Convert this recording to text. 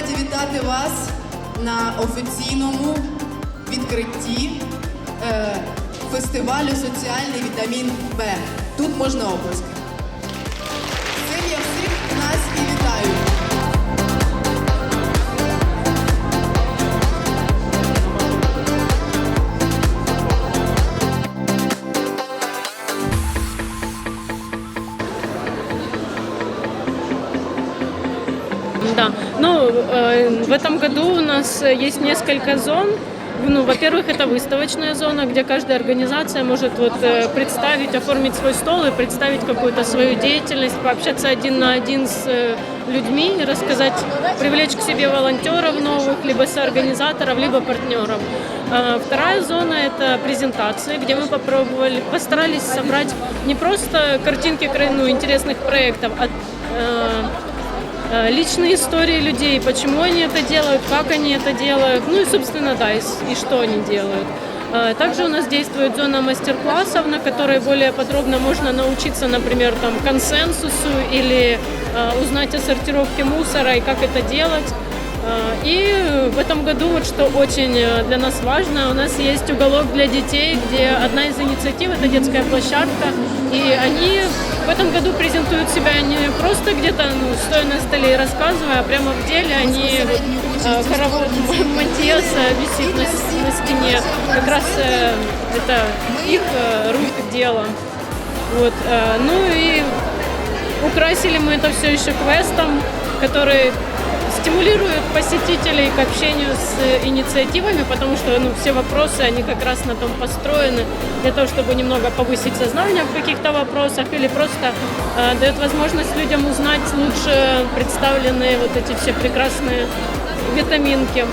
привітати вас на офіційному відкритті е, фестивалю Соціальний вітамін Б. Тут можна оплески. Да. Ну, э, в этом году у нас есть несколько зон. Ну, во-первых, это выставочная зона, где каждая организация может вот э, представить, оформить свой стол и представить какую-то свою деятельность, пообщаться один на один с э, людьми, рассказать, привлечь к себе волонтеров новых, либо соорганизаторов, либо партнеров. А Вторая зона – это презентации, где мы попробовали, постарались собрать не просто картинки ну, интересных проектов, а э, личные истории людей, почему они это делают, как они это делают, ну и, собственно, да, и, и что они делают. Э, Также у нас действует зона мастер-классов, на которой более подробно можно научиться, например, там, консенсусу или э, узнать о сортировке мусора и как это делать. Э, И в этом году, вот что очень э, для нас важно, у нас есть уголок для детей, где одна из инициатив – это детская площадка. И они в этом году презентуют себя не просто где-то ну, стоя на столе и рассказывая, а прямо в деле они э, хоровод М- Матиаса висит на, на стене. Как раз это их рук дело. Вот. Ну и украсили мы это все еще квестом, который стимулирует посетителей к общению с э, инициативами, потому что ну, все вопросы, они как раз на том построены, для того, чтобы немного повысить сознание в каких-то вопросах или просто э, дает возможность людям узнать лучше представленные вот эти все прекрасные витаминки.